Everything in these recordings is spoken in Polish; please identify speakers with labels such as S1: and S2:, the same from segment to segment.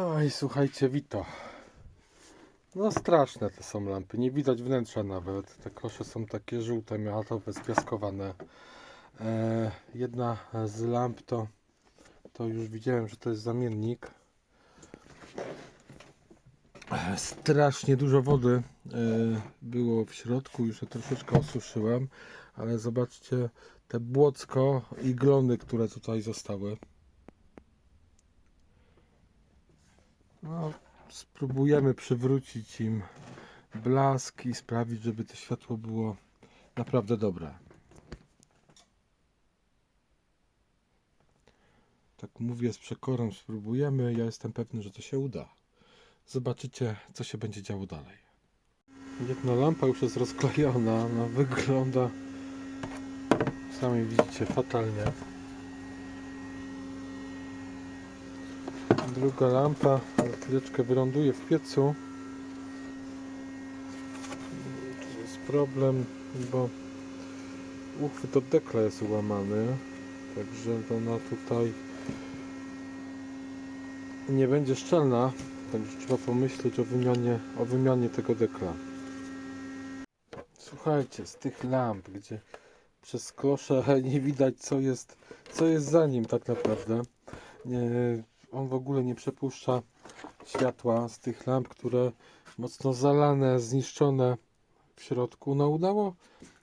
S1: Oj, słuchajcie, Wito. No straszne te są lampy, nie widać wnętrza nawet. Te klosze są takie żółte, miatowe, spiaskowane. E, jedna z lamp to, to już widziałem, że to jest zamiennik. E, Strasznie dużo wody e, było w środku, już je troszeczkę osuszyłem, ale zobaczcie te błocko i glony, które tutaj zostały. No, spróbujemy przywrócić im blask i sprawić, żeby to światło było naprawdę dobre. Tak mówię z przekorą, spróbujemy. Ja jestem pewny, że to się uda. Zobaczycie, co się będzie działo dalej. Jedna lampa już jest rozklejona. No, wygląda, sami widzicie, fatalnie. Druga lampa chwileczkę wyląduje w piecu. Tu jest problem, bo uchwyt od dekla jest ułamany. Także ona tutaj nie będzie szczelna. Także trzeba pomyśleć o wymianie, o wymianie tego dekla. Słuchajcie, z tych lamp, gdzie przez klosze nie widać co jest, co jest za nim tak naprawdę. Nie, on w ogóle nie przepuszcza światła z tych lamp, które mocno zalane, zniszczone w środku. No udało,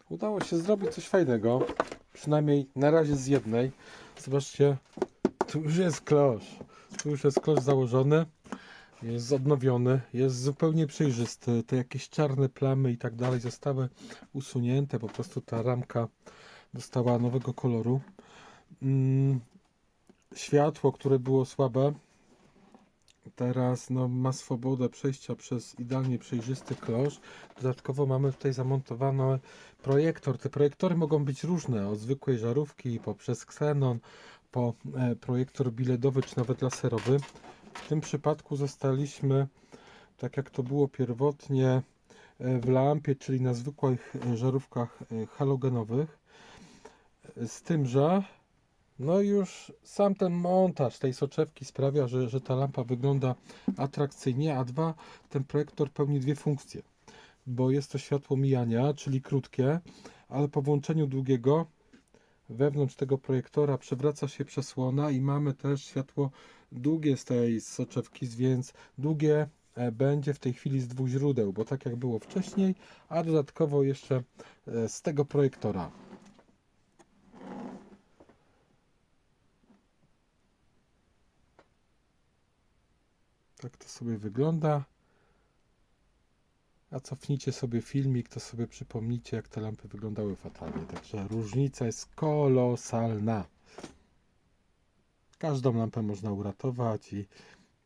S1: udało się zrobić coś fajnego. Przynajmniej na razie z jednej. Zobaczcie, tu już jest klosz. Tu już jest klosz założony. Jest odnowiony, jest zupełnie przejrzysty. Te jakieś czarne plamy i tak dalej zostały usunięte. Po prostu ta ramka dostała nowego koloru. Światło, które było słabe, teraz no, ma swobodę przejścia przez idealnie przejrzysty klosz. Dodatkowo mamy tutaj zamontowany projektor. Te projektory mogą być różne, od zwykłej żarówki poprzez xenon, po e, projektor biledowy czy nawet laserowy. W tym przypadku zostaliśmy, tak jak to było pierwotnie, e, w lampie, czyli na zwykłych e, żarówkach halogenowych. Z tym, że no już sam ten montaż tej soczewki sprawia, że, że ta lampa wygląda atrakcyjnie, a dwa, ten projektor pełni dwie funkcje, bo jest to światło mijania, czyli krótkie, ale po włączeniu długiego wewnątrz tego projektora przewraca się przesłona i mamy też światło długie z tej soczewki, więc długie e, będzie w tej chwili z dwóch źródeł, bo tak jak było wcześniej, a dodatkowo jeszcze e, z tego projektora. Tak to sobie wygląda. A cofnijcie sobie filmik, to sobie przypomnijcie, jak te lampy wyglądały fatalnie. Także różnica jest kolosalna. Każdą lampę można uratować i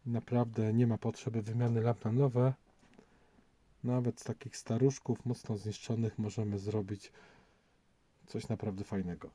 S1: naprawdę nie ma potrzeby wymiany lamp na nowe. Nawet z takich staruszków mocno zniszczonych możemy zrobić coś naprawdę fajnego.